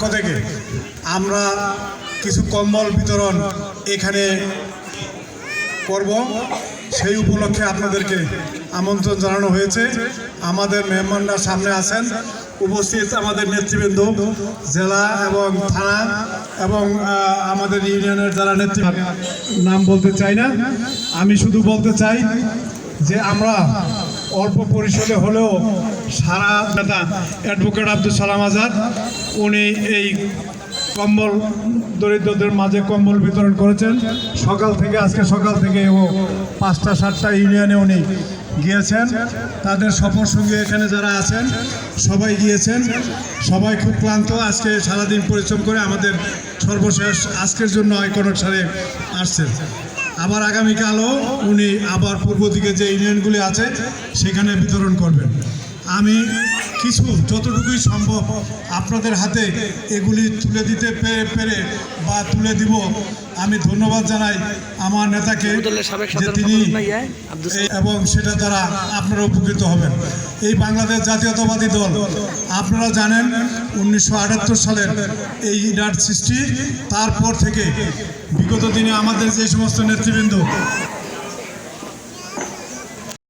পক্ষ থেকে আমরা কিছু কম্বল বিতরণ এখানে করব। সেই উপলক্ষে আপনাদেরকে আমন্ত্রণ জানানো হয়েছে। আমাদের মেহমানরা সামনে আছেন। উপস্থিত আমাদের নেতৃবৃন্দ, জেলা এবং থানা এবং আমাদের ইউনিয়নের যারা নেতৃবৃন্দ, নাম বলতে চাই না। আমি শুধু বলতে চাই যে আমরা অল্প পরিসরে হলেও সারা নেতা অ্যাডভোকেট আব্দুল সালাম আজাদ, উনি এই কম্বল, দরিদ্রদের মাঝে কম্বল বিতরণ করেছেন। সকাল থেকে, আজকে সকাল থেকে ও পাঁচটা, সাতটা ইউনিয়নে উনি গিয়েছেন। তাদের সফর সঙ্গে এখানে যারা আছেন, সবাই গিয়েছেন। সবাই খুব ক্লান্ত, আজকে সারাদিন পরিশ্রম করে আমাদের সর্বশেষ আজকের জন্য আইকনক সারে আসছেন। আবার আগামীকালও উনি আবার পূর্ব দিকে যে ইউনিয়নগুলি আছে, সেখানে বিতরণ করবেন। আমি কিছু, যতটুকুই সম্ভব আপনাদের হাতে এগুলি তুলে দিতে পেরে পেরে বা তুলে দিব। আমি ধন্যবাদ জানাই আমার নেতাকে যে তিনি এবং সেটা দ্বারা আপনারা উপকৃত হবেন। এই বাংলাদেশ জাতীয়তাবাদী দল আপনারা জানেন উনিশশো আটাত্তর সালের এই ইনার সৃষ্টি তারপর থেকে বিগত দিনে আমাদের যে সমস্ত নেতৃবৃন্দ